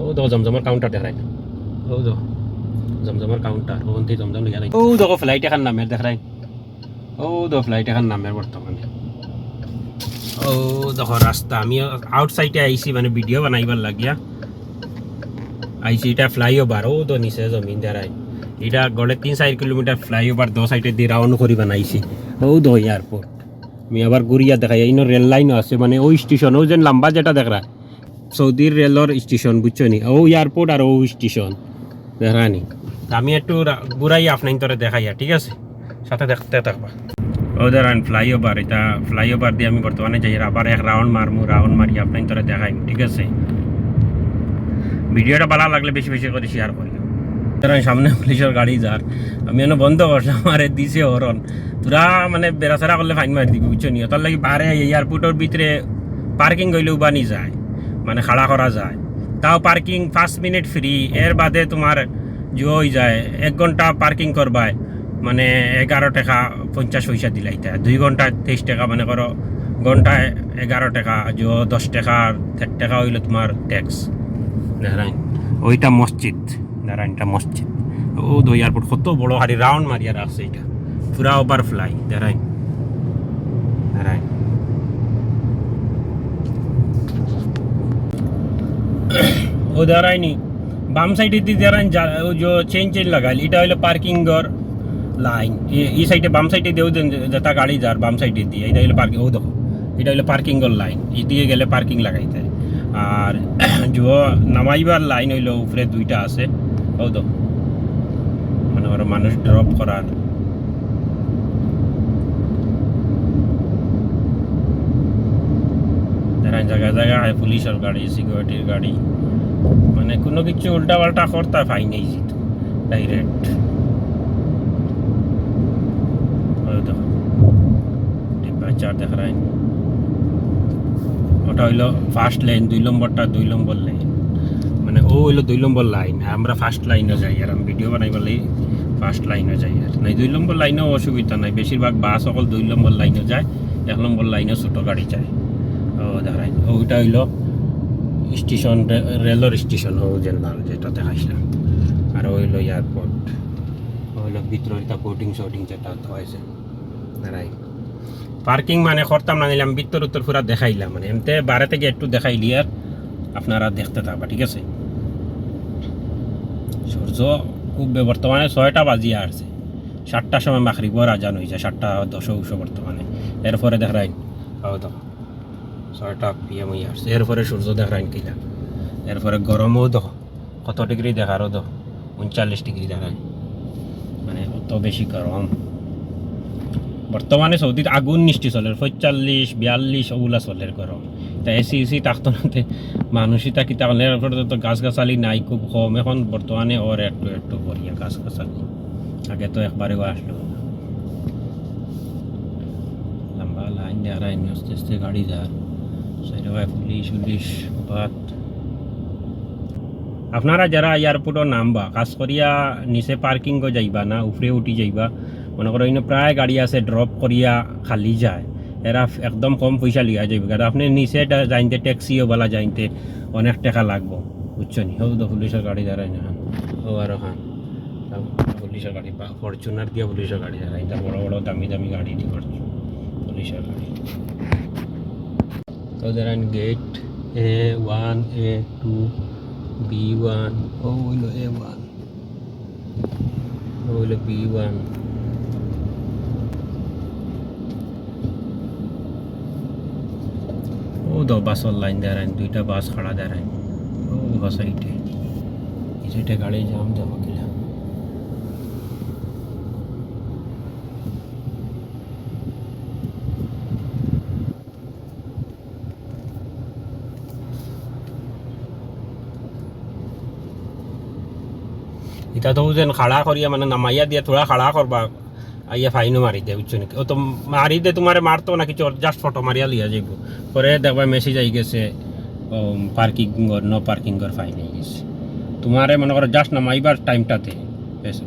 ও দেখো জমজমের কাউন্টার দেখাই। ও দেখো। জমজমের কাউন্টার ও অন্তি জমজম লিখা ও দেখো ফ্লাইট এখন নামের দেখাই। ও দেখো ফ্লাইট এখন নামের বর্তমানে। ও দেখো রাস্তা আমি আউটসাইডে আইছি মানে ভিডিও বানাইবার লাগিয়া। আইছি এটা ফ্লাইওভার ও তো নিচে জমিন দাঁড়াই এটা গড়ে তিন চার কিলোমিটার ফ্লাইওভার দো সাইডে দিয়ে রাউন্ড করি বানাইছি। ও দো এয়ারপোর্ট আমি আবার ঘুরিয়া দেখাই এই রেল লাইনও আছে মানে ওই স্টেশন ও যে লম্বা যেটা দেখরা সৌদির রেলর স্টেশন বুঝছ নি? ও এয়ারপোর্ট আর ও স্টেশন দেখানি আমি একটু ঘুরাই আপনার তোরে দেখাইয়া ঠিক আছে? সাথে দেখতে থাকবা। ও দাঁড়ান ফ্লাইওভার এটা ফ্লাইওভার দিয়ে আমি বর্তমানে যাই আবার এক রাউন্ড মারমু রাউন্ড মারি আপনার তোরে দেখাই ঠিক আছে? ভিডিওটা ভালো লাগলে বেশি বেশি করে শেয়ার করি সুতরাং সামনে পুলিশের গাড়ি যার আমি এনে বন্ধ করছি আমার দিছে হরন তোরা মানে বেড়াচেরা করলে ফাইন মারি দিবি বুঝছ নি? তার লাগি বারে এয়ারপোর্টের ভিতরে পার্কিং গইলেও বানি যায়। মানে খাড়া করা যায়। তাও পার্কিং পাঁচ মিনিট ফ্রি এর বাদে তোমার জো হয়ে যায়, এক ঘণ্টা পার্কিং করবায় মানে এগারো টাকা পঞ্চাশ পয়সা দিলাইতে দুই ঘণ্টা তেইশ টাকা মানে করো, ঘন্টায় এগারো টাকা জো দশ টাকা দেড় টাকা হইল তোমার ট্যাক্স নারায়ণ, ওইটা মসজিদ। নারায়ণটা মসজিদ। ও দো এয়ারপোর্ট কত বড় হারি রাউন্ড মারিয়া রাখছে এটা পুরা ওভার ফ্লাই নারায়ণ। ও দাঁড়ায়নি। বাম সাইডে দিয়ে দাঁড়ান ও যে চেন চেন লাগাইল এটা হইল পার্কিং গর লাইন এই সাইডে বাম সাইডে দেন যেটা গাড়ি যার বাম সাইডে দিয়ে এটা হইল পার্কিং ও দেখো, এটা হইল পার্কিং গর লাইন এই দিয়ে গেলে পার্কিং লাগাইতে। আর যে নামাইবার লাইন হইল, উপরে দুইটা আছে, ও দেখো। মানে মানুষ ড্রপ করার যারা জায়গায় জায়গায় পুলিশের গাড়ি সিকিউরিটির গাড়ি। মানে কোনো কিছু উল্টা পাল্টা করতে ফাইন এই যেত ডাইরেক্ট চার দেখা ওটা হইল ফার্স্ট লাইন দুই নম্বরটা দুই নম্বর লাইন মানে ও হইল দুই নম্বর লাইন আমরা ফার্স্ট লাইনে যাই আর আমি ভিডিও বানাই বলে ফার্স্ট লাইনে যাই আর। নাই, দুই নম্বর লাইনেও অসুবিধা নাই, বেশিরভাগ বাস সকল দুই নম্বর লাইনে যায়, এক নম্বর লাইনে ছোটো গাড়ি যায়। দেখাই ওইটা হইল স্টেশন রেলর স্টেশন, ও জেনারেল যেটা দেখাইছিলাম। আর হইল এয়ারপোর্ট। হইল এটা বোটিং শোটিং যেটা হয়েছে। রাইট পার্কিং মানে করতাম না, নিলাম ভিতর উত্তর পুরা দেখাইলাম। মানে এমতে বারে থেকে একটু দেখাইলি আর আপনারা দেখতে থাকবা, ঠিক আছে? সূর্য খুব বর্তমানে ছয়টা বাজিয়ে আসছে। সাতটার সময় মাখরিবর আজান হয়েছে সাতটা দশ উঠছে বর্তমানে। এরপরে দেখ দেখাই হও ছয়টা পিএম হয়ে আসছে এরপরে সূর্য দেখাই কিলা? এরপরে গরমও দেখো কত ডিগ্রি দেখারও দেখো উনচাল্লিশ ডিগ্রি দেখায়। মানে অত বেশি গরম। বর্তমানে সৌদিত আগুন নিষ্টি চলে, পঁয়তাল্লিশ, বিয়াল্লিশ ওগুলা চলে গরম। তা এসি এসি থাকতো না মানুষই থাকি তাহলে তো গাছ গাছালি নাই খুব কম। এখন বর্তমানে ওর একটু একটু বড়িয়া গাছ গাছালি আগে তো একবারেও আসলো। লম্বা লাইন দেখা আস্তে আস্তে গাড়ি যার সাইডে হয় পুলিশ উলিশ বাত আপনারা যারা এয়ারপোর্টও নামবা কাজ করিয়া নিচে পার্কিং যাইবা না, উপরে উঠি যাইবা, মনে করো এনে প্রায় গাড়ি আছে ড্রপ করিয়া খালি যায়, এরা একদম কম পয়সা লিয়া যাইবে, কারণ আপনি নিচে যাইতে ট্যাক্সিও বলা যাইতে অনেক টাকা লাগবো, বুঝছ নি? হৌ, তো পুলিশের গাড়ি দাঁড়ায় না ও আর, হান। পুলিশের গাড়ি, বা ফরচুনার দিয়ে পুলিশের গাড়ি দাঁড়ায় বড় বড়, দামি দামি গাড়ি দিয়ে করছে, পুলিশের গাড়ি। তো দাঁড়ান gate A one A two B one ও হইল এ ওয়ান ও হইল বি ওয়ান ও দো বাসর লাইন দাঁড়ায় দুইটা বাস খাড়া দাঁড়ায় ও সাইডে এই সাইডে গাড়ি জাম যাব কিনা ইটা তো যেন খাড়া করিয়া মানে নামাইয়া দিয়া থোড়া খাড়া করবা, আইয়া ফাইনও মারি দে, বুঝছ নাকি? ও তো মারি দে, তোমারে মারতো না কিছু জাস্ট ফটো মারিয়া লিয়া যাইব। পরে দেখবা মেসেজ আই গেছে পার্কিং নো পার্কিং ফাইন আই গেছে। তোমারে মনে করো জাস্ট নামাইবার টাইমটাতে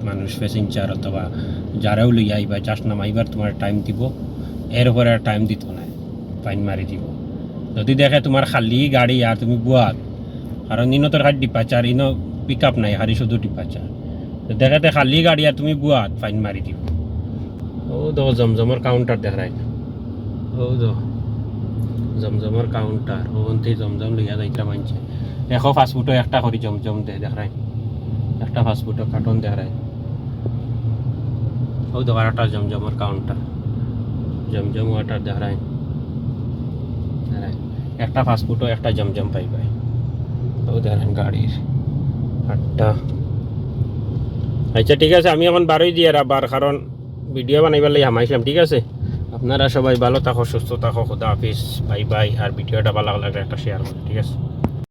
মানুষ প্যাসেঞ্জার অথবা যারাও লইয়া আইবা জাস্ট নামাইবার তোমার টাইম দিব। এর উপরে আর টাইম দিত না ফাইন মারি দিব। যদি দেখে তোমার খালি গাড়ি আর তুমি বুয়াত কারণ ইনো তোর খালি ডিপাচার, ইনো পিক আপ নাই হারি শুধু ডিপাচার। দেখাতে খালি গাড়ি আর তুমি গুয়াত ফাইন মারি দিব। ও দো জমজমর কাউন্টার দেখাই। ও দো জমজমর কাউন্টার ওখান জমজম লইয়া যাইতা মানছে। দেখো ফাস্টফুডও একটা করি জমজম দে, দেখাই। একটা ফাস্টফুডও কার্টন দেখাই। ও দো আরেকটা জমজমর কাউন্টার জমজম ওয়াটার দেখাই। একটা ফাস্টফুডও একটা জমজম পাই পাই। ও দেখান গাড়ির আটটা। আচ্ছা ঠিক আছে, আমি এখন বারোই দিয়ে রাবার কারণ ভিডিও বানাইবার লাগে হামাইছিলাম, ঠিক আছে? আপনারা সবাই ভালো থাকো, সুস্থ থাকো, খুদা হাফিজ, বাই বাই আর ভিডিওটা ভালো লাগলে একটা শেয়ার করো ঠিক আছে?